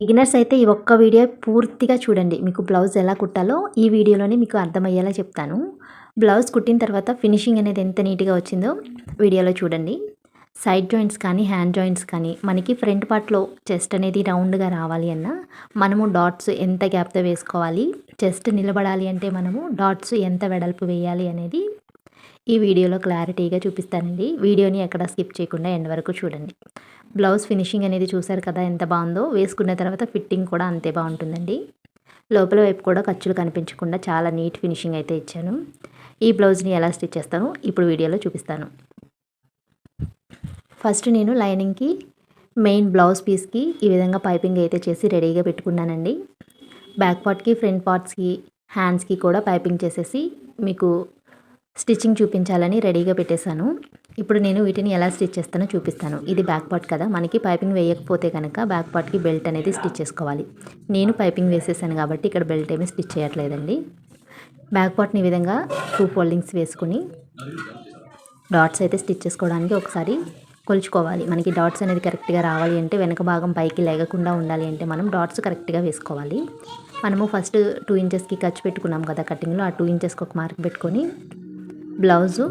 Beginners అయితే ఈ ఒక్క వీడియో పూర్తిగా చూడండి. మీకు బ్లౌజ్ ఎలా కుట్టాలో ఈ వీడియోలోనే మీకు అర్థమయ్యేలా చెప్తాను. బ్లౌజ్ కుట్టిన తర్వాత ఫినిషింగ్ అనేది ఎంత నీట్గా వచ్చిందో వీడియోలో చూడండి. సైడ్ జాయింట్స్ కానీ హ్యాండ్ జాయింట్స్ కానీ మనకి ఫ్రంట్ పార్ట్లో చెస్ట్ అనేది రౌండ్గా రావాలి అన్న మనము డాట్స్ ఎంత గ్యాప్తో వేసుకోవాలి చెస్ట్ నిలబడాలి అంటే మనము డాట్స్ ఎంత వెడల్పు వేయాలి అనేది ఈ వీడియోలో క్లారిటీగా చూపిస్తానండి. వీడియోని ఎక్కడ స్కిప్ చేయకుండా ఎండ్ వరకు చూడండి. బ్లౌజ్ ఫినిషింగ్ అనేది చూసారు కదా ఎంత బాగుందో. వేసుకున్న తర్వాత ఫిట్టింగ్ కూడా అంతే బాగుంటుందండి. లోపల వైపు కూడా ఖర్చులు కనిపించకుండా చాలా నీట్ ఫినిషింగ్ అయితే ఇచ్చాను. ఈ బ్లౌజ్ని ఎలా స్టిచ్ చేస్తానో ఇప్పుడు వీడియోలో చూపిస్తాను. ఫస్ట్ నేను లైనింగ్కి మెయిన్ బ్లౌజ్ పీస్కి ఈ విధంగా పైపింగ్ అయితే చేసి రెడీగా పెట్టుకున్నానండి. బ్యాక్ పార్ట్కి ఫ్రంట్ పార్ట్స్కి హ్యాండ్స్కి కూడా పైపింగ్ చేసేసి మీకు స్టిచ్చింగ్ చూపించాలని రెడీగా పెట్టేశాను. ఇప్పుడు నేను వీటిని ఎలా స్టిచ్ చేస్తానో చూపిస్తాను. ఇది బ్యాక్ పార్ట్ కదా. మనకి పైపింగ్ వేయకపోతే కనుక బ్యాక్ పార్ట్కి బెల్ట్ అనేది స్టిచ్ చేసుకోవాలి. నేను పైపింగ్ వేసేసాను కాబట్టి ఇక్కడ బెల్ట్ ఏమీ స్టిచ్ చేయట్లేదండి. బ్యాక్ పార్ట్ని ఈ విధంగా టూ ఫోల్డింగ్స్ వేసుకుని డాట్స్ అయితే స్టిచ్ చేసుకోవడానికి ఒకసారి కొలుచుకోవాలి. మనకి డాట్స్ అనేది కరెక్ట్గా రావాలి అంటే వెనక భాగం పైకి లేగకుండా ఉండాలి అంటే మనం డాట్స్ కరెక్ట్గా వేసుకోవాలి. మనము ఫస్ట్ టూ ఇంచెస్కి ఖర్చు పెట్టుకున్నాం కదా కటింగ్లో. ఆ టూ ఇంచెస్కి ఒక మార్క్ పెట్టుకొని బ్లౌజు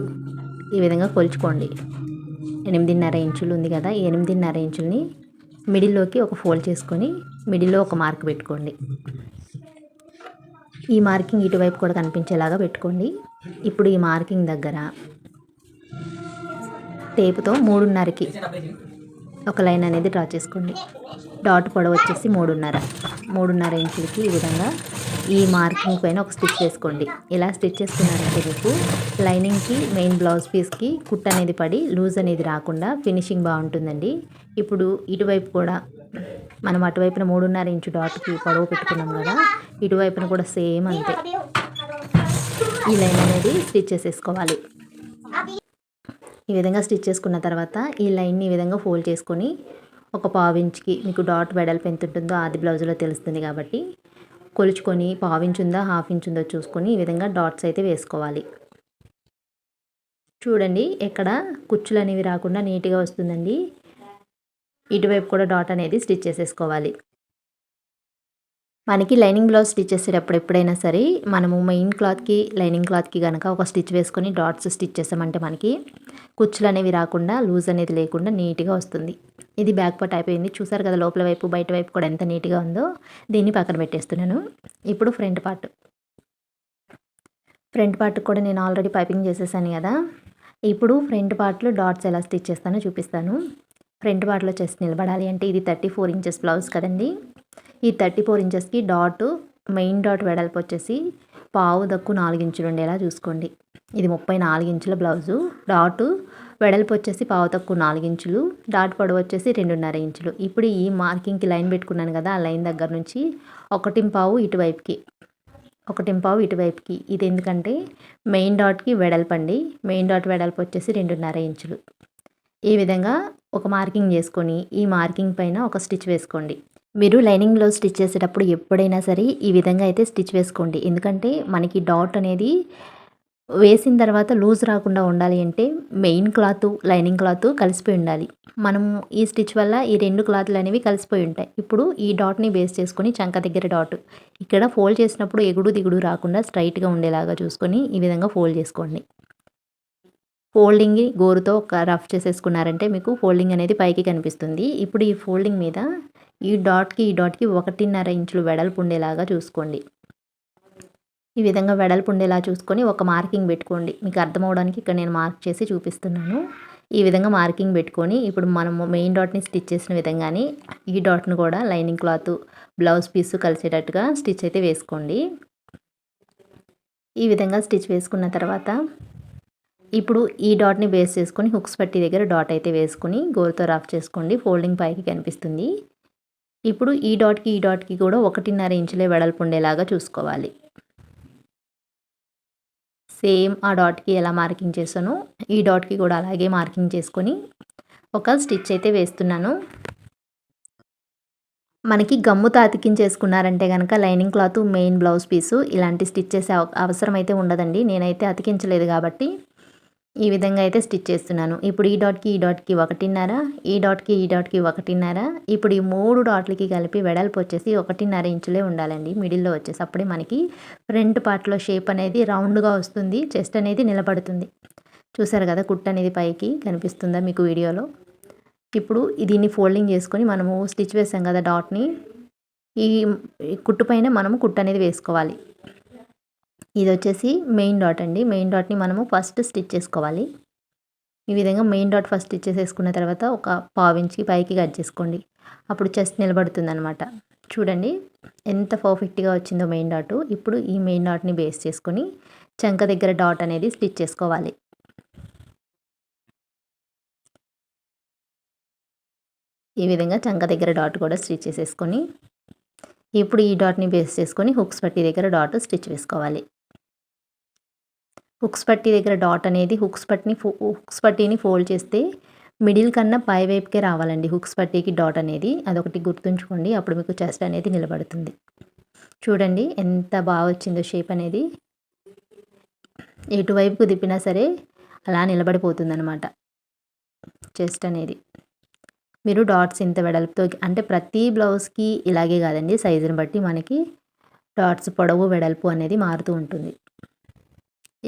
ఈ విధంగా కొలుచుకోండి. ఎనిమిదిన్నర ఇంచులు ఉంది కదా ఎనిమిదిన్నర ఇంచుల్ని మిడిల్లోకి ఒక ఫోల్డ్ చేసుకొని మిడిల్లో ఒక మార్క్ పెట్టుకోండి. ఈ మార్కింగ్ ఇటువైపు కూడా కనిపించేలాగా పెట్టుకోండి. ఇప్పుడు ఈ మార్కింగ్ దగ్గర టేపుతో మూడున్నరకి ఒక లైన్ అనేది డ్రా చేసుకోండి. డాట్ పొడవు వచ్చేసి మూడున్నర. మూడున్నర ఇంచులకి ఈ విధంగా ఈ మార్కింగ్ పైన ఒక స్టిచ్ వేసుకోండి. ఇలా స్టిచ్ చేసుకున్నారంటే మీకు లైనింగ్కి మెయిన్ బ్లౌజ్ పీస్కి కుట్ అనేది పడి లూజ్ అనేది రాకుండా ఫినిషింగ్ బాగుంటుందండి. ఇప్పుడు ఇటువైపు కూడా మనం అటువైపున మూడున్నర ఇంచు డాట్కి పొడవు పెట్టుకున్నాం కదా ఇటువైపున కూడా సేమ్ అంతే. ఈ లైన్ అనేది స్టిచ్ చేసేసుకోవాలి. ఈ విధంగా స్టిచ్ చేసుకున్న తర్వాత ఈ లైన్ని ఈ విధంగా ఫోల్డ్ చేసుకొని ఒక పావు ఇంచుకి మీకు డాట్ వెడల్పు ఎంత ఉంటుందో ఆది బ్లౌజ్లో తెలుస్తుంది కాబట్టి కొలుచుకొని పావు ఇంచు ఉందా హాఫ్ ఇంచ్ ఉందో చూసుకొని ఈ విధంగా డాట్స్ అయితే వేసుకోవాలి. చూడండి ఎక్కడ కుచ్చులు అనేవి రాకుండా నీట్గా వస్తుందండి. ఇటువైపు కూడా డాట్ అనేది స్టిచ్ చేసేసుకోవాలి. మనకి లైనింగ్ బ్లౌజ్ స్టిచ్ చేసేటప్పుడు ఎప్పుడైనా సరే మనము మెయిన్ క్లాత్కి లైనింగ్ క్లాత్కి కనుక ఒక స్టిచ్ వేసుకొని డాట్స్ స్టిచ్ చేసామంటే మనకి కుచ్చులు అనేవి రాకుండా లూజ్ అనేది లేకుండా నీట్గా వస్తుంది. ఇది బ్యాక్ పార్ట్ అయిపోయింది. చూసారు కదా లోపల వైపు బయట వైపు కూడా ఎంత నీట్గా ఉందో దీన్ని పక్కన పెట్టేస్తున్నాను. ఇప్పుడు ఫ్రంట్ పార్ట్. ఫ్రంట్ పార్ట్ కూడా నేను ఆల్రెడీ పైపింగ్ చేసేసాను కదా. ఇప్పుడు ఫ్రంట్ పార్ట్లో డాట్స్ ఎలా స్టిచ్ చేస్తానో చూపిస్తాను. ఫ్రంట్ పార్ట్లో చేసి నిలబడాలి అంటే ఇది థర్టీ ఫోర్ ఇంచెస్ బ్లౌజ్ కదండి. ఈ థర్టీ ఫోర్ ఇంచెస్కి డాట్ మెయిన్ డాట్ వెడల్పు వచ్చేసి పావు దక్కు నాలుగు ఇంచులు ఉండేలా చూసుకోండి. ఇది ముప్పై నాలుగు ఇంచుల బ్లౌజు. డాట్ వెడల్పు వచ్చేసి పావు తక్కువ నాలుగు ఇంచులు. డాట్ పొడవు వచ్చేసి రెండున్నర ఇంచులు. ఇప్పుడు ఈ మార్కింగ్కి లైన్ పెట్టుకున్నాను కదా ఆ లైన్ దగ్గర నుంచి ఒకటి పావు ఇటువైపుకి ఒకటి పావు ఇటువైపుకి. ఇది ఎందుకంటే మెయిన్ డాట్కి వెడల్పండి మెయిన్ డాట్ వెడల్పు వచ్చేసి రెండున్నర ఇంచులు. ఈ విధంగా ఒక మార్కింగ్ చేసుకొని ఈ మార్కింగ్ పైన ఒక స్టిచ్ వేసుకోండి. మీరు లైనింగ్లో స్టిచ్ చేసేటప్పుడు ఎప్పుడైనా సరే ఈ విధంగా అయితే స్టిచ్ వేసుకోండి. ఎందుకంటే మనకి డాట్ అనేది వేసిన తర్వాత లూజ్ రాకుండా ఉండాలి అంటే మెయిన్ క్లాత్ లైనింగ్ క్లాత్ కలిసిపోయి ఉండాలి. మనము ఈ స్టిచ్ వల్ల ఈ రెండు క్లాత్లు అనేవి కలిసిపోయి ఉంటాయి. ఇప్పుడు ఈ డాట్ని బేస్ చేసుకొని చంక దగ్గర డాట్ ఇక్కడ ఫోల్డ్ చేసినప్పుడు ఎగుడు దిగుడు రాకుండా స్ట్రైట్గా ఉండేలాగా చూసుకొని ఈ విధంగా ఫోల్డ్ చేసుకోండి. ఫోల్డింగ్ గోరుతో ఒక రఫ్ చేసేసుకున్నారంటే మీకు ఫోల్డింగ్ అనేది పైకి కనిపిస్తుంది. ఇప్పుడు ఈ ఫోల్డింగ్ మీద ఈ డాట్కి ఈ డాట్కి ఒకటిన్నర ఇంచులు వెడల్పు ఉండేలాగా చూసుకోండి. ఈ విధంగా వెడల్పు ఉండేలా చూసుకొని ఒక మార్కింగ్ పెట్టుకోండి. మీకు అర్థమవడానికి ఇక్కడ నేను మార్క్ చేసి చూపిస్తున్నాను. ఈ విధంగా మార్కింగ్ పెట్టుకొని ఇప్పుడు మనము మెయిన్ డాట్ని స్టిచ్ చేసిన విధంగానే ఈ డాట్ను కూడా లైనింగ్ క్లాత్ బ్లౌజ్ పీస్ కలిసేటట్టుగా స్టిచ్ అయితే వేసుకోండి. ఈ విధంగా స్టిచ్ వేసుకున్న తర్వాత ఇప్పుడు ఈ డాట్ని బేస్ చేసుకొని హుక్స్ పట్టి దగ్గర డాట్ అయితే వేసుకొని గోరుతో రఫ్ చేసుకోండి. ఫోల్డింగ్ పైకి కనిపిస్తుంది. ఇప్పుడు ఈ డాట్కి ఈ డాట్కి కూడా ఒకటిన్నర ఇంచులే వెడల్పు ఉండేలాగా చూసుకోవాలి. సేమ్ ఆ డాట్కి ఎలా మార్కింగ్ చేసానో ఈ డాట్కి కూడా అలాగే మార్కింగ్ చేసుకొని ఒక స్టిచ్ అయితే వేస్తున్నాను. మనకి గమ్ముతో అతికించేసుకున్నారంటే కనుక lining cloth main blouse piece ఇలాంటి స్టిచ్ చేసే అవసరం అయితే ఉండదండి. నేనైతే అతికించలేదు కాబట్టి ఈ విధంగా అయితే స్టిచ్ చేస్తున్నాను. ఇప్పుడు ఈ డాట్కి ఈ డాట్కి ఒకటిన్నర ఈ డాట్కి ఈ డాట్కి ఒకటిన్నర ఇప్పుడు ఈ మూడు డాట్లకి కలిపి వెడల్పు వచ్చేసి ఒకటిన్నర ఇంచులే ఉండాలండి మిడిల్లో వచ్చేసి. అప్పుడే మనకి ఫ్రంట్ పార్ట్లో షేప్ అనేది రౌండ్గా వస్తుంది చెస్ట్ అనేది నిలబడుతుంది. చూసారు కదా కుట్ అనేది పైకి కనిపిస్తుందా మీకు వీడియోలో? ఇప్పుడు దీన్ని ఫోల్డింగ్ చేసుకొని మనము స్టిచ్ వేసాం కదా డాట్ని ఈ కుట్టు పైన మనము కుట్టు అనేది వేసుకోవాలి. ఇది వచ్చేసి మెయిన్ డాట్ అండి మెయిన్ డాట్ని మనము ఫస్ట్ స్టిచ్ చేసుకోవాలి. ఈ విధంగా మెయిన్ డాట్ ఫస్ట్ స్టిచ్ చేసుకున్న తర్వాత ఒక పావించి పైకి కట్ చేసుకోండి. అప్పుడు చెస్ట్ నిలబడుతుంది అనమాట చూడండి ఎంత పర్ఫెక్ట్గా వచ్చిందో మెయిన్ డాట్ ఇప్పుడు ఈ మెయిన్ డాట్ని బేస్ చేసుకొని చంక దగ్గర డాట్ అనేది స్టిచ్ చేసుకోవాలి. ఈ విధంగా చంక దగ్గర డాట్ కూడా స్టిచ్ చేసేసుకొని ఇప్పుడు ఈ డాట్ని బేస్ చేసుకొని హుక్స్ పట్టి దగ్గర డాట్ స్టిచ్ వేసుకోవాలి. హుక్స్ పట్టి దగ్గర డాట్ అనేది హుక్స్ పట్టిని హుక్స్ పట్టీని ఫోల్డ్ చేస్తే మిడిల్ కన్నా పై వైపుకే రావాలండి హుక్స్ పట్టీకి డాట్ అనేది. అదొకటి గుర్తుంచుకోండి. అప్పుడు మీకు చెస్ట్ అనేది నిలబడుతుంది. చూడండి ఎంత బాగా వచ్చిందో షేప్ అనేది. ఎటువైపుకు దిప్పినా సరే అలా నిలబడిపోతుంది అనమాట చెస్ట్ అనేది. మీరు డాట్స్ ఇంత వెడల్పుతో అంటే ప్రతి బ్లౌజ్కి ఇలాగే కాదండి. సైజుని బట్టి మనకి డాట్స్ పొడవు వెడల్పు అనేది మారుతూ ఉంటుంది.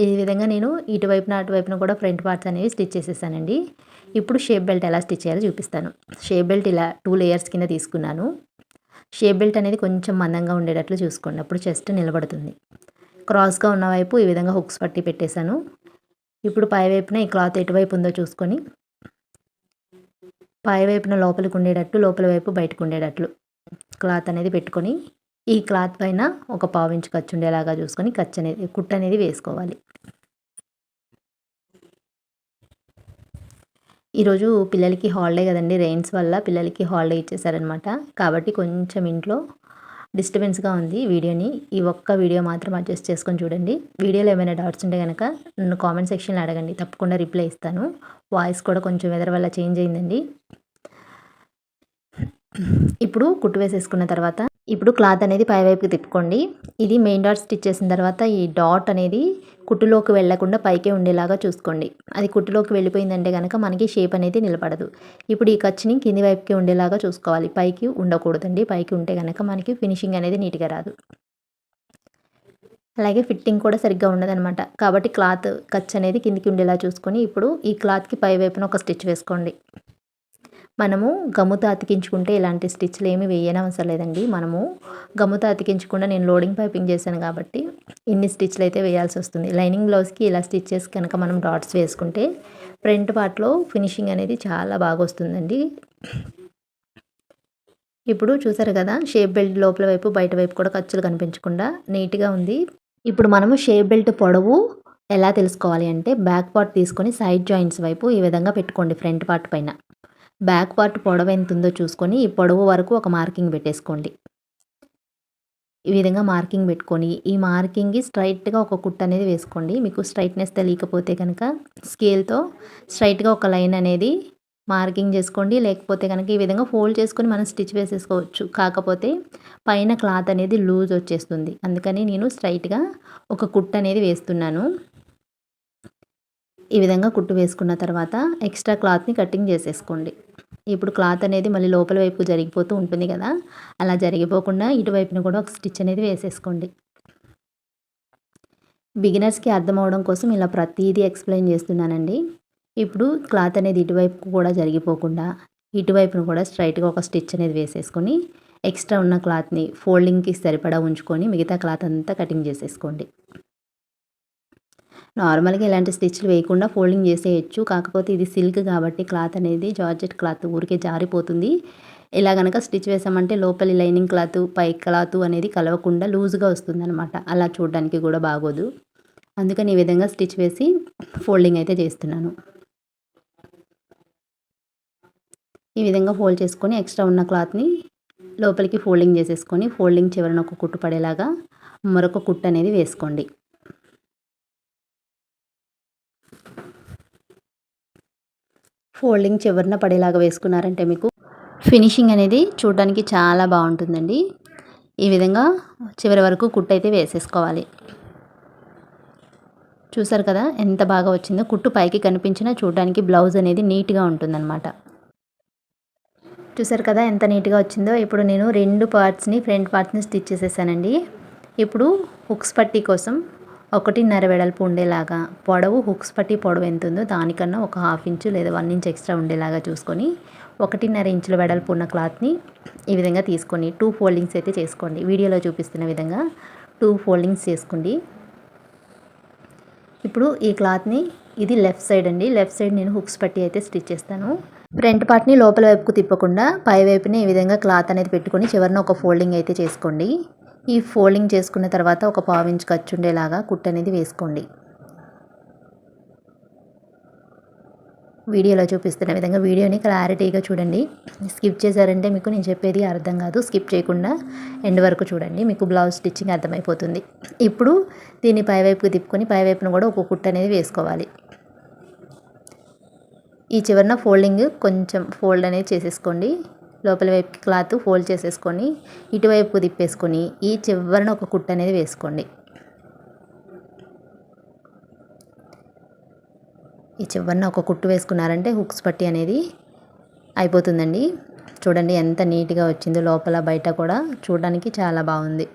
ఈ విధంగా నేను ఇటువైపున అటువైపున కూడా ఫ్రంట్ పార్ట్స్ అనేవి స్టిచ్ చేసేసానండి. ఇప్పుడు షేప్ బెల్ట్ ఎలా స్టిచ్ చేయాలో చూపిస్తాను. షేప్ బెల్ట్ ఇలా టూ లేయర్స్ కింద తీసుకున్నాను. షేప్ బెల్ట్ అనేది కొంచెం మందంగా ఉండేటట్లు చూసుకోండి. అప్పుడు చెస్ట్ నిలబడుతుంది. క్రాస్గా ఉన్న వైపు ఈ విధంగా హుక్స్ పట్టి పెట్టేశాను. ఇప్పుడు పై వైపున ఈ క్లాత్ ఎటువైపు ఉందో చూసుకొని పై వైపున లోపలికి ఉండేటట్టు లోపల వైపు బయటకు ఉండేటట్లు క్లాత్ అనేది పెట్టుకొని ఈ క్లాత్ పైన ఒక పావు ఇంచు ఖర్చు ఉండేలాగా చూసుకొని ఖర్చు అనేది కుట్ అనేది వేసుకోవాలి. ఈరోజు పిల్లలకి హాలిడే కదండి రెయిన్స్ వల్ల పిల్లలకి హాలిడే ఇచ్చేసారనమాట కాబట్టి కొంచెం ఇంట్లో డిస్టర్బెన్స్గా ఉంది వీడియోని. ఈ ఒక్క వీడియో మాత్రం అడ్జస్ట్ చేసుకొని చూడండి. వీడియోలో ఏమైనా డౌట్స్ ఉంటే కనుక నన్ను కామెంట్ సెక్షన్లో అడగండి. తప్పకుండా రిప్లై ఇస్తాను. వాయిస్ కూడా కొంచెం వెదర్ వల్ల చేంజ్ అయిందండి. ఇప్పుడు కుట్టు వేసేసుకున్న తర్వాత ఇప్పుడు క్లాత్ అనేది పైవైపుకి తిప్పుకోండి. ఇది మెయిన్ డాట్ స్టిచ్ చేసిన తర్వాత ఈ డాట్ అనేది కుట్టులోకి వెళ్ళకుండా పైకే ఉండేలాగా చూసుకోండి. అది కుట్టులోకి వెళ్ళిపోయిందంటే కనుక మనకి షేప్ అనేది నిలబడదు. ఇప్పుడు ఈ ఖర్చుని కింది వైపుకి ఉండేలాగా చూసుకోవాలి. పైకి ఉండకూడదండి. పైకి ఉంటే కనుక మనకి ఫినిషింగ్ అనేది నీట్గా రాదు. అలాగే ఫిట్టింగ్ కూడా సరిగ్గా ఉండదనమాట కాబట్టి క్లాత్ ఖర్చు అనేది కిందికి ఉండేలా చూసుకొని ఇప్పుడు ఈ క్లాత్కి పై వైపున ఒక స్టిచ్ వేసుకోండి. మనము గమ్ముతో అతికించుకుంటే ఇలాంటి స్టిచ్లు ఏమి వేయనవసరం లేదండి. మనము గమ్ముతో అతికించకుండా నేను లోడింగ్ పైపింగ్ చేశాను కాబట్టి ఇన్ని స్టిచ్లు అయితే వేయాల్సి వస్తుంది. లైనింగ్ బ్లౌజ్కి ఇలా స్టిచ్చెస్ కనుక మనం డాట్స్ వేసుకుంటే ఫ్రంట్ పార్ట్లో ఫినిషింగ్ అనేది చాలా బాగా వస్తుందండి. ఇప్పుడు చూసారు కదా షేప్ బెల్ట్ లోపల వైపు బయట వైపు కూడా ఖర్చులు కనిపించకుండా నీట్గా ఉంది. ఇప్పుడు మనము షేప్ బెల్ట్ పొడవు ఎలా తెలుసుకోవాలి అంటే బ్యాక్ పార్ట్ తీసుకొని సైడ్ జాయింట్స్ వైపు ఈ విధంగా పెట్టుకోండి ఫ్రంట్ పార్ట్ పైన. బ్యాక్ పార్ట్ పొడవు ఎంత ఉందో చూసుకొని ఈ పొడవు వరకు ఒక మార్కింగ్ పెట్టేసుకోండి. ఈ విధంగా మార్కింగ్ పెట్టుకొని ఈ మార్కింగ్కి స్ట్రైట్గా ఒక కుట్ అనేది వేసుకోండి. మీకు స్ట్రైట్నెస్ తెలియకపోతే కనుక స్కేల్తో స్ట్రైట్గా ఒక లైన్ అనేది మార్కింగ్ చేసుకోండి. లేకపోతే కనుక ఈ విధంగా ఫోల్డ్ చేసుకొని మనం స్టిచ్ వేసేసుకోవచ్చు. కాకపోతే పైన క్లాత్ అనేది లూజ్ వచ్చేస్తుంది. అందుకని నేను స్ట్రైట్గా ఒక కుట్ అనేది వేస్తున్నాను. ఈ విధంగా కుట్టు వేసుకున్న తర్వాత ఎక్స్ట్రా క్లాత్ని కటింగ్ చేసేసుకోండి. ఇప్పుడు క్లాత్ అనేది మళ్ళీ లోపల వైపు జరిగిపోతూ ఉంటుంది కదా అలా జరిగిపోకుండా ఇటువైపున కూడా ఒక స్టిచ్ అనేది వేసేసుకోండి. బిగినర్స్కి అర్థం అవడం కోసం ఇలా ప్రతిదీ ఎక్స్ప్లెయిన్ చేస్తున్నానండి. ఇప్పుడు క్లాత్ అనేది ఇటువైపు కూడా జరిగిపోకుండా ఇటువైపును కూడా స్ట్రైట్గా ఒక స్టిచ్ అనేది వేసేసుకొని ఎక్స్ట్రా ఉన్న క్లాత్ని ఫోల్డింగ్కి సరిపడా ఉంచుకొని మిగతా క్లాత్ అంతా కటింగ్ చేసేసుకోండి. నార్మల్గా ఇలాంటి స్టిచ్లు వేయకుండా ఫోల్డింగ్ చేసేయచ్చు. కాకపోతే ఇది సిల్క్ కాబట్టి క్లాత్ అనేది జార్జెట్ క్లాత్ ఊరికే జారిపోతుంది. ఇలా కనుక స్టిచ్ వేసామంటే లోపలి లైనింగ్ క్లాత్ పై క్లాత్ అనేది కలవకుండా లూజ్గా వస్తుంది అనమాట అలా చూడడానికి కూడా బాగోదు. అందుకని ఈ విధంగా స్టిచ్ వేసి ఫోల్డింగ్ అయితే చేస్తున్నాను. ఈ విధంగా ఫోల్డ్ చేసుకొని ఎక్స్ట్రా ఉన్న క్లాత్ని లోపలికి ఫోల్డింగ్ చేసేసుకొని ఫోల్డింగ్ చివరన ఒక కుట్టు పడేలాగా మరొక కుట్టు అనేది వేసుకోండి. ఫోల్డింగ్ చివరిన పడేలాగా వేసుకున్నారంటే మీకు? ఫినిషింగ్ అనేది చూడడానికి చాలా బాగుంటుందండి. ఈ విధంగా చివరి వరకు కుట్టు అయితే వేసేసుకోవాలి. చూసారు కదా ఎంత బాగా వచ్చిందో? కుట్టు పైకి కనిపించినా చూడడానికి బ్లౌజ్ అనేది నీట్గా ఉంటుందన్నమాట. చూసారు కదా ఎంత నీట్గా వచ్చిందో? ఇప్పుడు నేను రెండు పార్ట్స్ని ఫ్రంట్ పార్ట్స్ని స్టిచ్ చేసేసానండి. ఇప్పుడు హుక్స్ పట్టీ కోసం ఒకటిన్నర వెడల్పు ఉండేలాగా పొడవు హుక్స్ పట్టి పొడవు ఎంత ఉందో దానికన్నా ఒక హాఫ్ ఇంచు లేదా వన్ ఇంచ్ ఎక్స్ట్రా ఉండేలాగా చూసుకొని ఒకటిన్నర ఇంచుల వెడల్పు ఉన్న క్లాత్ని ఈ విధంగా తీసుకొని టూ ఫోల్డింగ్స్ అయితే చేసుకోండి. వీడియోలో చూపిస్తున్న విధంగా టూ ఫోల్డింగ్స్ చేసుకోండి. ఇప్పుడు ఈ క్లాత్ని ఇది లెఫ్ట్ సైడ్ అండి. లెఫ్ట్ సైడ్ నేను హుక్స్ పట్టి అయితే స్టిచ్ చేస్తాను. ఫ్రంట్ పార్ట్ని లోపల వైపుకు తిప్పకుండా పై వైపుని ఈ విధంగా క్లాత్ అనేది పెట్టుకొని చివరిన ఒక ఫోల్డింగ్ అయితే చేసుకోండి. ఈ ఫోల్డింగ్ చేసుకున్న తర్వాత ఒక పావు ఇంచ్ ఖర్చు ఉండేలాగా కుట్టు అనేది వేసుకోండి. వీడియోలో చూపిస్తున్న విధంగా వీడియోని క్లారిటీగా చూడండి. స్కిప్ చేశారంటే మీకు నేను చెప్పేది అర్థం కాదు. స్కిప్ చేయకుండా ఎండ్ వరకు చూడండి. మీకు బ్లౌజ్ స్టిచ్చింగ్ అర్థమైపోతుంది. ఇప్పుడు దీన్ని పైవైపుకి తిప్పుకొని పైవైపును కూడా ఒక కుట్టు అనేది వేసుకోవాలి. ఈ చివరన ఫోల్డింగ్ కొంచెం ఫోల్డ్ అనేది చేసేసుకోండి. లోపల వైపుకి క్లాత్ ఫోల్డ్ చేసేసుకొని ఇటువైపుకు తిప్పేసుకొని ఈ చివరన ఒక కుట్టు అనేది వేసుకోండి. ఈ చివరన ఒక కుట్టు వేసుకున్నారంటే హుక్స్ పట్టి అనేది అయిపోతుందండి. చూడండి ఎంత నీట్గా వచ్చిందో లోపల బయట కూడా చూడడానికి చాలా బాగుంది.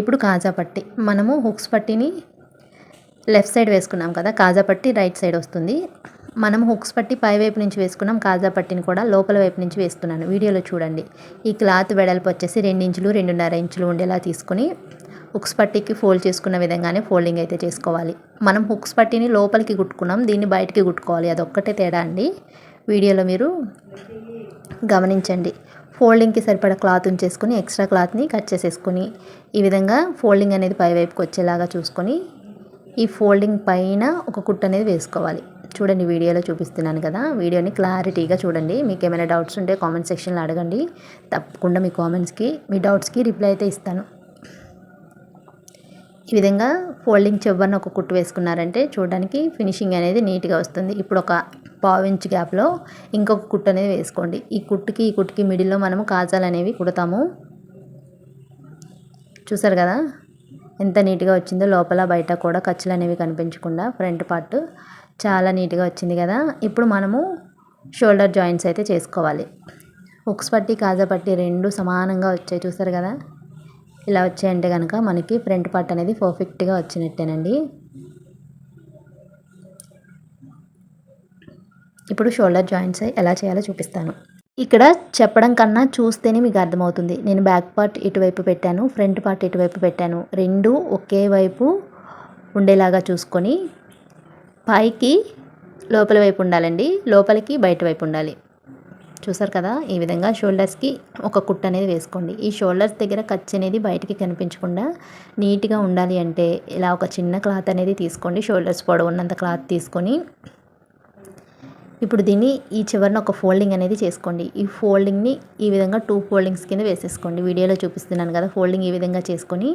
ఇప్పుడు కాజా పట్టి. మనము హుక్స్ పట్టిని లెఫ్ట్ సైడ్ వేసుకున్నాం కదా కాజా పట్టి రైట్ సైడ్ వస్తుంది. మనం హుక్స్ పట్టి పై వైపు నుంచి వేసుకున్నాం కాజా పట్టిని కూడా లోపల వైపు నుంచి వేస్తున్నాను. వీడియోలో చూడండి. ఈ క్లాత్ వెడల్పు వచ్చేసి రెండు ఇంచులు రెండున్నర ఇంచులు ఉండేలా తీసుకుని హుక్స్ పట్టికి ఫోల్డ్ చేసుకున్న విధంగానే ఫోల్డింగ్ అయితే చేసుకోవాలి. మనం హుక్స్ పట్టిని లోపలికి కుట్టుకున్నాం దీన్ని బయటికి కుట్టుకోవాలి. అదొక్కటే తేడా అండి. వీడియోలో మీరు గమనించండి. ఫోల్డింగ్కి సరిపడా క్లాత్ ఉంచేసుకొని ఎక్స్ట్రా క్లాత్ని కట్ చేసేసుకొని ఈ విధంగా ఫోల్డింగ్ అనేది పై వైపుకి వచ్చేలాగా చూసుకొని ఈ ఫోల్డింగ్ పైన ఒక కుట్ అనేది వేసుకోవాలి. చూడండి వీడియోలో చూపిస్తున్నాను కదా. వీడియోని క్లారిటీగా చూడండి. మీకు ఏమైనా డౌట్స్ ఉంటే కామెంట్ సెక్షన్లో అడగండి. తప్పకుండా మీ కామెంట్స్కి మీ డౌట్స్కి రిప్లై అయితే ఇస్తాను. ఈ విధంగా ఫోల్డింగ్ చివరిన ఒక కుట్టు వేసుకున్నారంటే చూడడానికి ఫినిషింగ్ అనేది నీట్గా వస్తుంది. ఇప్పుడు ఒక పావు ఇంచ్ గ్యాప్లో ఇంకొక కుట్టు అనేది వేసుకోండి. ఈ కుట్టుకి ఈ కుట్టుకి మిడిల్లో మనము కాజాలు అనేవి కుడతాము. చూసారు కదా? ఎంత నీట్గా వచ్చిందో లోపల బయట కూడా ఖర్చులు అనేవి కనిపించకుండా ఫ్రంట్ పార్ట్ చాలా నీట్గా వచ్చింది కదా. ఇప్పుడు మనము షోల్డర్ జాయింట్స్ అయితే చేసుకోవాలి. ఉక్స్ పట్టి కాజా పట్టి రెండు సమానంగా వచ్చాయి చూసారు కదా. ఇలా వచ్చాయంటే కనుక మనకి ఫ్రంట్ పార్ట్ అనేది పర్ఫెక్ట్గా వచ్చినట్టేనండి. ఇప్పుడు షోల్డర్ జాయింట్స్ ఎలా చేయాలో చూపిస్తాను. ఇక్కడ చెప్పడం కన్నా చూస్తేనే మీకు అర్థమవుతుంది. నేను బ్యాక్ పార్ట్ ఇటువైపు పెట్టాను ఫ్రంట్ పార్ట్ ఇటువైపు పెట్టాను. రెండు ఒకే వైపు ఉండేలాగా చూసుకొని పైకి లోపల వైపు ఉండాలండి. లోపలికి బయట వైపు ఉండాలి. చూసారు కదా? ఈ విధంగా షోల్డర్స్కి ఒక కుట్ అనేది వేసుకోండి. ఈ షోల్డర్స్ దగ్గర ఖర్చు అనేది బయటికి కనిపించకుండా నీట్గా ఉండాలి అంటే ఇలా ఒక చిన్న క్లాత్ అనేది తీసుకోండి. షోల్డర్స్ పొడవున్నంత క్లాత్ తీసుకొని ఇప్పుడు దీన్ని ఈ చివరిన ఒక ఫోల్డింగ్ అనేది చేసుకోండి. ఈ ఫోల్డింగ్ని ఈ విధంగా టూ ఫోల్డింగ్స్ కింద వేసేసుకోండి. వీడియోలో చూపిస్తున్నాను కదా ఫోల్డింగ్ ఈ విధంగా చేసుకొని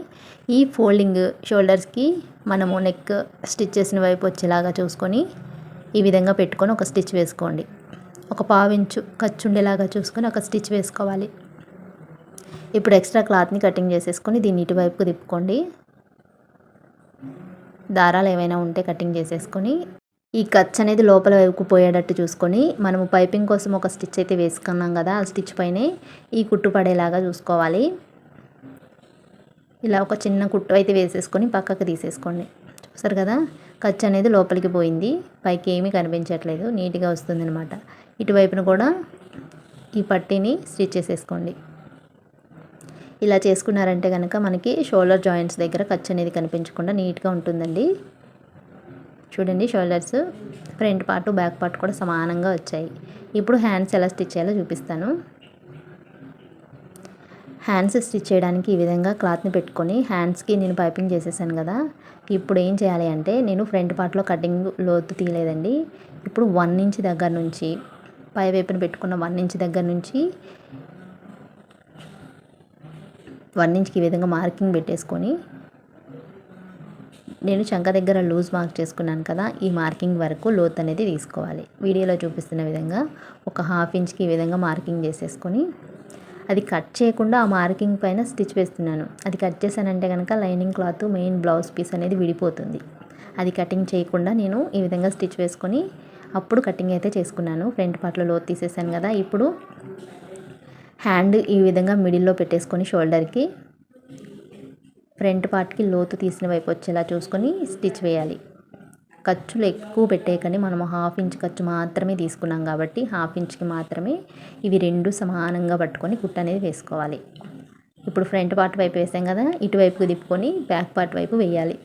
ఈ ఫోల్డింగ్ షోల్డర్స్కి మనము నెక్ స్టిచ్ చేసిన వైపు వచ్చేలాగా చూసుకొని ఈ విధంగా పెట్టుకొని ఒక స్టిచ్ వేసుకోండి. ఒక పావించు ఖర్చు ఉండేలాగా చూసుకొని ఒక స్టిచ్ వేసుకోవాలి. ఇప్పుడు ఎక్స్ట్రా క్లాత్ని కటింగ్ చేసేసుకొని దీన్ని ఇటువైపుకు తిప్పుకోండి. దారాలు ఏమైనా ఉంటే కటింగ్ చేసేసుకొని ఈ ఖర్చు అనేది లోపల వైపుకు పోయేటట్టు చూసుకొని మనము పైపింగ్ కోసం ఒక స్టిచ్ అయితే వేసుకున్నాం కదా ఆ స్టిచ్ పైనే ఈ కుట్టు పడేలాగా చూసుకోవాలి. ఇలా ఒక చిన్న కుట్టు అయితే వేసేసుకొని పక్కకు తీసేసుకోండి. చూసారు కదా ఖర్చు అనేది లోపలికి పోయింది. పైకి ఏమీ కనిపించట్లేదు నీట్గా వస్తుందన్నమాట. ఇటువైపున కూడా ఈ పట్టీని స్టిచ్ చేసేసుకోండి. ఇలా చేసుకున్నారంటే కనుక మనకి షోల్డర్ జాయింట్స్ దగ్గర ఖర్చు అనేది కనిపించకుండా నీట్గా ఉంటుందండి. చూడండి shoulders front part back part కూడా సమానంగా వచ్చాయి. ఇప్పుడు హ్యాండ్స్ ఎలా స్టిచ్ చేయాలో చూపిస్తాను. హ్యాండ్స్ స్టిచ్ చేయడానికి ఈ విధంగా క్లాత్ని పెట్టుకొని హ్యాండ్స్కి నేను పైపింగ్ చేసేసాను కదా. ఇప్పుడు ఏం చేయాలి అంటే నేను ఫ్రంట్ పార్ట్లో కటింగ్ లోతు తీయలేదండి. ఇప్పుడు వన్ ఇంచ్ దగ్గర నుంచి పై వైపున పెట్టుకున్న వన్ ఇంచ్ దగ్గర నుంచి వన్ ఇంచ్కి ఈ విధంగా మార్కింగ్ పెట్టేసుకొని నేను చంక దగ్గర లూజ్ మార్క్ చేసుకున్నాను కదా ఈ మార్కింగ్ వరకు లోత్ అనేది తీసుకోవాలి. వీడియోలో చూపిస్తున్న విధంగా ఒక హాఫ్ ఇంచ్కి ఈ విధంగా మార్కింగ్ చేసేసుకొని అది కట్ చేయకుండా ఆ మార్కింగ్ పైన స్టిచ్ వేస్తున్నాను. అది కట్ చేశానంటే కనుక lining cloth main blouse piece అనేది విడిపోతుంది. అది కటింగ్ చేయకుండా నేను ఈ విధంగా స్టిచ్ వేసుకొని అప్పుడు కటింగ్ అయితే చేసుకున్నాను. ఫ్రంట్ పార్ట్లో లోతు తీసేసాను కదా ఇప్పుడు హ్యాండ్ ఈ విధంగా మిడిల్లో పెట్టేసుకొని షోల్డర్కి ఫ్రంట్ పార్ట్కి లోతు తీసిన వైపు వచ్చేలా చూసుకొని స్టిచ్ వేయాలి. ఖర్చులు ఎక్కువ పెట్టేయకండి మనం హాఫ్ ఇంచ్ ఖర్చు మాత్రమే తీసుకున్నాం కాబట్టి హాఫ్ ఇంచ్కి మాత్రమే ఇవి రెండు సమానంగా పట్టుకొని కుట్ట అనేది వేసుకోవాలి. ఇప్పుడు ఫ్రంట్ పార్ట్ వైపు వేసాం కదా ఇటువైపుకి తిప్పుకొని బ్యాక్ పార్ట్ వైపు వేయాలి.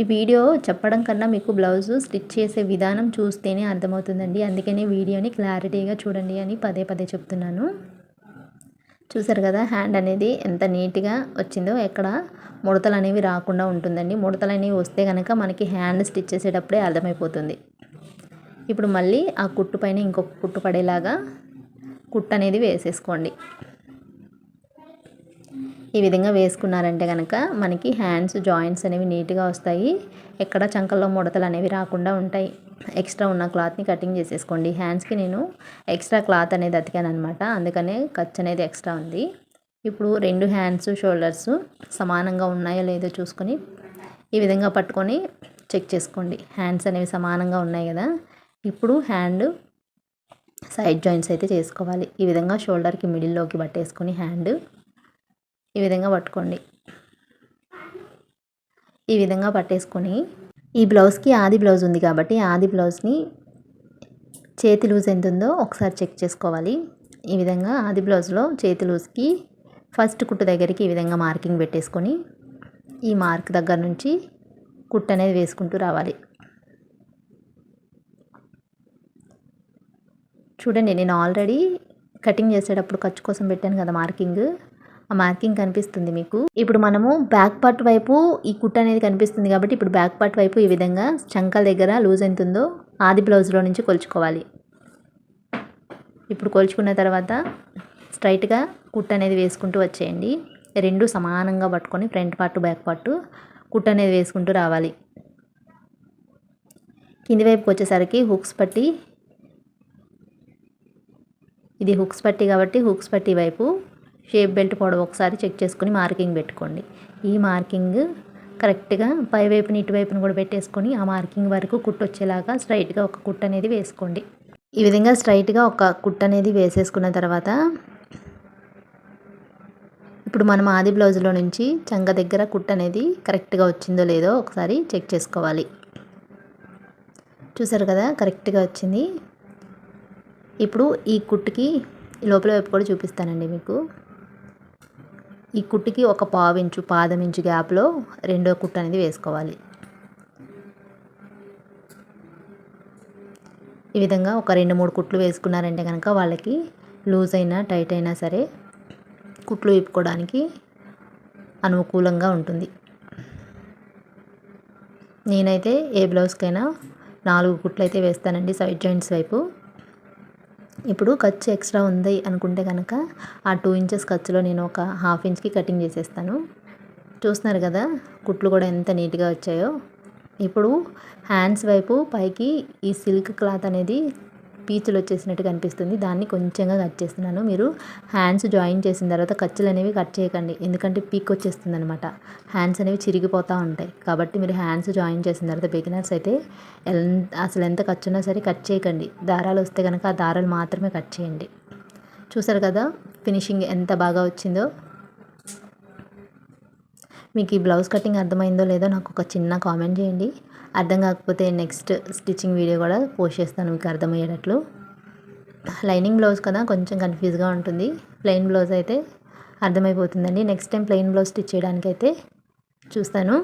ఈ వీడియో చెప్పడం కన్నా మీకు బ్లౌజ్ స్టిచ్ చేసే విధానం చూస్తేనే అర్థమవుతుందండి. అందుకనే వీడియోని క్లారిటీగా చూడండి అని పదే పదే చెప్తున్నాను. చూసారు కదా హ్యాండ్ అనేది ఎంత నీట్గా వచ్చిందో ఎక్కడ ముడతలు అనేవి రాకుండా ఉంటుందండి. ముడతలు అనేవి వస్తే కనుక మనకి హ్యాండ్ స్టిచ్ చేసేటప్పుడే అర్థమైపోతుంది. ఇప్పుడు మళ్ళీ ఆ కుట్టు పైన ఇంకొక కుట్టు పడేలాగా కుట్టు అనేది వేసేసుకోండి. ఈ విధంగా వేసుకున్నారంటే కనుక మనకి హ్యాండ్స్ జాయింట్స్ అనేవి నీట్గా వస్తాయి. ఎక్కడ చంకల్లో ముడతలు అనేవి రాకుండా ఉంటాయి. ఎక్స్ట్రా ఉన్న క్లాత్ని కటింగ్ చేసేసుకోండి. హ్యాండ్స్కి నేను ఎక్స్ట్రా క్లాత్ అనేది అతికాను అనమాట అందుకనే ఖర్చు అనేది ఎక్స్ట్రా ఉంది. ఇప్పుడు రెండు హ్యాండ్స్ షోల్డర్స్ సమానంగా ఉన్నాయో లేదో చూసుకొని ఈ విధంగా పట్టుకొని చెక్ చేసుకోండి. హ్యాండ్స్ అనేవి సమానంగా ఉన్నాయి కదా? ఇప్పుడు హ్యాండ్ సైడ్ జాయింట్స్ అయితే చేసుకోవాలి. ఈ విధంగా షోల్డర్కి మిడిల్లోకి పట్టేసుకొని హ్యాండ్ ఈ విధంగా పట్టుకోండి. ఈ విధంగా పట్టేసుకొని ఈ బ్లౌజ్కి ఆది బ్లౌజ్ ఉంది కాబట్టి ఆది బ్లౌజ్ని చేతి లూజ్ ఎంత ఉందో ఒకసారి చెక్ చేసుకోవాలి. ఈ విధంగా ఆది బ్లౌజ్లో చేతి లూజ్కి ఫస్ట్ కుట్టు దగ్గరికి ఈ విధంగా మార్కింగ్ పెట్టేసుకొని ఈ మార్క్ దగ్గర నుంచి కుట్టు అనేది వేసుకుంటూ రావాలి. చూడండి నేను ఆల్రెడీ కటింగ్ చేసేటప్పుడు ఖర్చు కోసం పెట్టాను కదా మార్కింగ్. ఆ మార్కింగ్ కనిపిస్తుంది మీకు. ఇప్పుడు మనము బ్యాక్ పార్ట్ వైపు ఈ కుట్ట అనేది కనిపిస్తుంది కాబట్టి ఇప్పుడు బ్యాక్ పార్ట్ వైపు ఈ విధంగా చంకల దగ్గర లూజ్ ఎంత ఉందో ఆది బ్లౌజ్లో నుంచి కొలుచుకోవాలి. ఇప్పుడు కొలుచుకున్న తర్వాత స్ట్రైట్గా కుట్ అనేది వేసుకుంటూ వచ్చేయండి. రెండు సమానంగా పట్టుకొని ఫ్రంట్ పార్ట్ బ్యాక్ పార్ట్ కుట్ అనేది వేసుకుంటూ రావాలి. కింది వైపుకి వచ్చేసరికి హుక్స్ పట్టి ఇది హుక్స్ పట్టి కాబట్టి హుక్స్ పట్టి వైపు షేప్ బెల్ట్ పొడవు ఒకసారి చెక్ చేసుకుని మార్కింగ్ పెట్టుకోండి. ఈ మార్కింగ్ కరెక్ట్గా పై వైపుని ఇటువైపుని కూడా పెట్టేసుకొని ఆ మార్కింగ్ వరకు కుట్టు వచ్చేలాగా స్ట్రైట్గా ఒక కుట్ అనేది వేసుకోండి. ఈ విధంగా స్ట్రైట్గా ఒక కుట్ అనేది వేసేసుకున్న తర్వాత ఇప్పుడు మనం ఆది బ్లౌజ్లో నుంచి చంగ దగ్గర కుట్ అనేది కరెక్ట్గా వచ్చిందో లేదో ఒకసారి చెక్ చేసుకోవాలి. చూసారు కదా కరెక్ట్గా వచ్చింది. ఇప్పుడు ఈ కుట్టుకి లోపల వైపు కూడా చూపిస్తానండి మీకు. ఈ కుట్టుకి ఒక పావించు పాదం ఇంచు గ్యాప్లో రెండో కుట్టు అనేది వేసుకోవాలి. ఈ విధంగా ఒక రెండు మూడు కుట్లు వేసుకున్నారంటే కనుక వాళ్ళకి లూజ్ అయినా టైట్ అయినా సరే కుట్లు విప్పుకోవడానికి అనుకూలంగా ఉంటుంది. నేనైతే ఏ బ్లౌజ్కైనా నాలుగు కుట్లు అయితే వేస్తానండి సైడ్ జాయింట్స్ వైపు. ఇప్పుడు ఖర్చు ఎక్స్ట్రా ఉంది అనుకుంటే కనుక ఆ టూ ఇంచెస్ ఖర్చులో నేను ఒక హాఫ్ ఇంచ్కి కటింగ్ చేసేస్తాను. చూస్తున్నారు కదా కుట్లు కూడా ఎంత నీట్గా వచ్చాయో. ఇప్పుడు హ్యాండ్స్ వైపు పైకి ఈ సిల్క్ క్లాత్ అనేది పీచులు వచ్చేసినట్టు కనిపిస్తుంది దాన్ని కొంచెంగా కట్ చేస్తున్నాను. మీరు హ్యాండ్స్ జాయిన్ చేసిన తర్వాత ఖర్చులు అనేవి కట్ చేయకండి. ఎందుకంటే పీక్ వచ్చేస్తుంది అనమాట హ్యాండ్స్ అనేవి చిరిగిపోతూ ఉంటాయి. కాబట్టి మీరు హ్యాండ్స్ జాయిన్ చేసిన తర్వాత బిగినర్స్ అయితే అసలు ఎంత ఖర్చు ఉన్నా సరే కట్ చేయకండి. దారాలు వస్తే కనుక ఆ దారాలు మాత్రమే కట్ చేయండి. చూసారు కదా? ఫినిషింగ్ ఎంత బాగా వచ్చిందో? మీకు ఈ బ్లౌజ్ కటింగ్ అర్థమైందో లేదో నాకు ఒక చిన్న కామెంట్ చేయండి. అర్థం కాకపోతే నెక్స్ట్ స్టిచ్చింగ్ వీడియో కూడా పోస్ట్ చేస్తాను మీకు అర్థమయ్యేటట్లు. లైనింగ్ బ్లౌజ్ కదా కొంచెం కన్ఫ్యూజ్గా ఉంటుంది. ప్లెయిన్ బ్లౌజ్ అయితే అర్థమైపోతుందండి. Next time plain blouse stitch చేయడానికి అయితే చూస్తాను.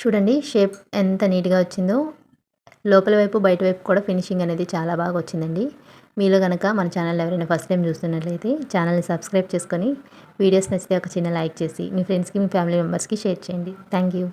చూడండి షేప్ ఎంత నీట్గా వచ్చిందో. లోపల వైపు బయట వైపు కూడా ఫినిషింగ్ అనేది చాలా బాగా వచ్చిందండి. మీలో కనుక మన ఛానల్ ఎవరైనా ఫస్ట్ టైం చూస్తున్నట్లయితే ఛానల్ని సబ్స్క్రైబ్ చేసుకొని వీడియోస్ నచ్చితే ఒక చిన్న లైక్ చేసి మీ ఫ్రెండ్స్కి మీ ఫ్యామిలీ మెంబర్స్కి షేర్ చేయండి. Thank you